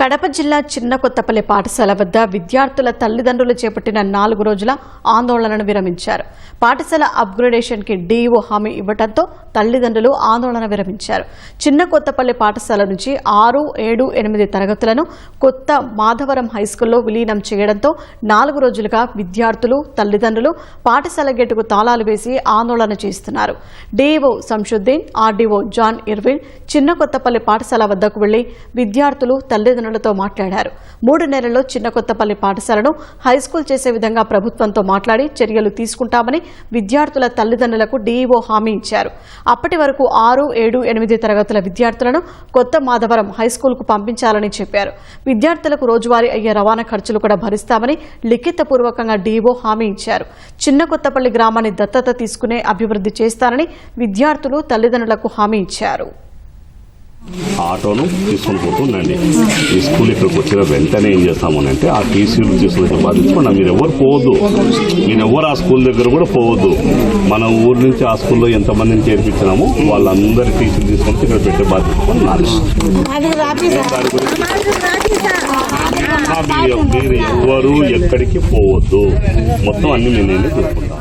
కడప జిల్లా చిన్న కొత్తపల్లి పాఠశాల వద్ద విద్యార్థుల తల్లిదండ్రులు చేపట్టిన నాలుగు రోజుల ఆందోళనను విరమించారు. పాఠశాల అప్గ్రేడేషన్కి డీఈఓ హామీ ఇవ్వడంతో తల్లిదండ్రులు ఆందోళన విరమించారు. చిన్న కొత్తపల్లి పాఠశాల నుంచి ఆరు ఏడు ఎనిమిది తరగతులను కొత్త మాధవరం హైస్కూల్లో విలీనం చేయడంతో నాలుగు రోజులుగా విద్యార్థులు తల్లిదండ్రులు పాఠశాల గేటుకు తాళాలు వేసి ఆందోళన చేస్తున్నారు. DEO Samshuddin RDO John Irwin చిన్న కొత్తపల్లి పాఠశాల వద్దకు వెళ్ళి విద్యార్థులు తల్లిదండ్రులు తల్లిదండ్రులతో మాట్లాడారు. మూడు నెలల్లో చిన్న కొత్తపల్లి పాఠశాలను హైస్కూల్ చేసే విధంగా ప్రభుత్వంతో మాట్లాడి చర్యలు తీసుకుంటామని విద్యార్థుల తల్లిదండ్రులకు డీఈఓ హామీ ఇచ్చారు. అప్పటి వరకు ఆరు ఏడు ఎనిమిది తరగతుల విద్యార్థులను కొత్త మాధవరం హైస్కూల్కు పంపించాలని చెప్పారు. విద్యార్థులకు రోజువారీ అయ్యే రవాణా ఖర్చులు కూడా భరిస్తామని లిఖితపూర్వకంగా డీఓ హామీ ఇచ్చారు. చిన్న కొత్తపల్లి గ్రామాన్ని దత్తత తీసుకునే అభివృద్ధి చేస్తానని విద్యార్థులు తల్లిదండ్రులకు హామీ ఇచ్చారు. ఆటోను తీసుకొని పోతుండండి. ఈ స్కూల్ ఇక్కడికి వచ్చిన వెంటనే ఏం చేస్తాము అంటే ఆ టీసీలు తీసుకుని బాధించకుండా మీరు ఎవరు పోవద్దు. మీరు ఎవరు ఆ స్కూల్ దగ్గర కూడా పోవద్దు. మన ఊరు నుంచి ఆ స్కూల్లో ఎంతమందిని చేర్పించినామో వాళ్ళందరి టీసీలు తీసుకొని ఇక్కడ పెట్టే ఆ, మీరు ఎవరు ఎక్కడికి పోవద్దు. మొత్తం అన్ని నేనే చూసుకుంటాం.